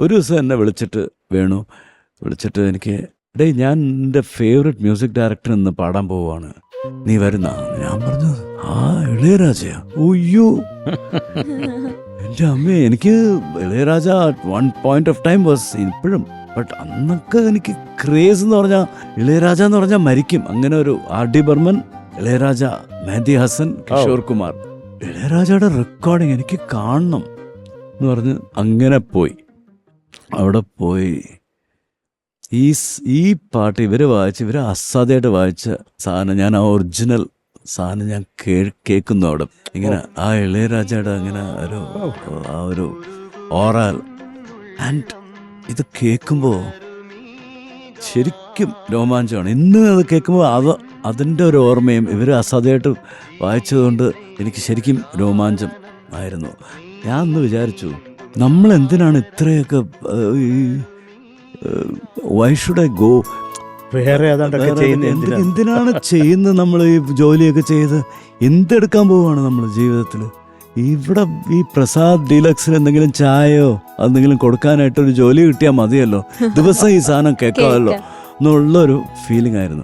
ഒരു ദിവസം എന്നെ വിളിച്ചിട്ട് വേണു വിളിച്ചിട്ട് എനിക്ക് ഡേ ഞാൻ എന്റെ ഫേവററ്റ് മ്യൂസിക് ഡയറക്ടർ ഇന്ന് പാടാൻ പോവാണ്. നീ വരുന്ന? ഞാൻ പറഞ്ഞു ആ ഇളയരാജയ ഒയ്യോ എന്റെ അമ്മേ എനിക്ക് Ilaiyaraaja one point of time was ഇപ്പോഴും. ബട്ട് അന്നൊക്കെ എനിക്ക് ക്രേസ് എന്ന് പറഞ്ഞാൽ ഇളയരാജ എന്ന് പറഞ്ഞാൽ മരിക്കും. അങ്ങനെ ഒരു ആർ ഡി ബർമൻ ഇളയരാജ മെഹദി ഹസൻ കിഷോർ കുമാർ. ഇളയരാജയുടെ റെക്കോർഡിങ് എനിക്ക് കാണണം. എന്ന് പറഞ്ഞ് അങ്ങനെ പോയി. അവിടെ പോയി. ഈ ഈ പാട്ട് ഇവർ വായിച്ച് ഇവർ അസാധ്യമായിട്ട് വായിച്ച സാധനം ഞാൻ ആ ഒറിജിനൽ സാധനം ഞാൻ കേ കേൾക്കുന്നു അവിടെ. ഇങ്ങനെ ആ ഇളയരാജയുടെ അങ്ങനെ ഒരു ആ ഒരു ഓറാൽ. ആൻഡ് ഇത് കേൾക്കുമ്പോൾ ശരിക്കും രോമാഞ്ചമാണ്. ഇന്ന് അത് കേൾക്കുമ്പോൾ അത് അതിന്റെ ഒരു ഓർമ്മയും ഇവർ അസാധ്യമായിട്ട് വായിച്ചതുകൊണ്ട് എനിക്ക് ശരിക്കും രോമാഞ്ചം ആയിരുന്നു. ഞാൻ അന്ന് വിചാരിച്ചു നമ്മൾ എന്തിനാണ് ഇത്രയൊക്കെ വൈ ഷുഡ് ഐ ഗോ വേറെ എന്തിനാണ് ചെയ്യുന്നത് നമ്മൾ ഈ ജോലിയൊക്കെ ചെയ്ത്? എന്തെടുക്കാൻ പോവാണ് നമ്മൾ ജീവിതത്തിൽ ഇവിടെ ഈ പ്രസാദ് ഡീലക്സിൽ എന്തെങ്കിലും ചായയോ എന്തെങ്കിലും കൊടുക്കാനായിട്ട് ഒരു ജോലി കിട്ടിയാൽ മതിയല്ലോ. ദിവസം ഈ സാധനം കേൾക്കാമല്ലോ. എന്നുള്ളൊരു ഫീലിംഗ് ആയിരുന്നു.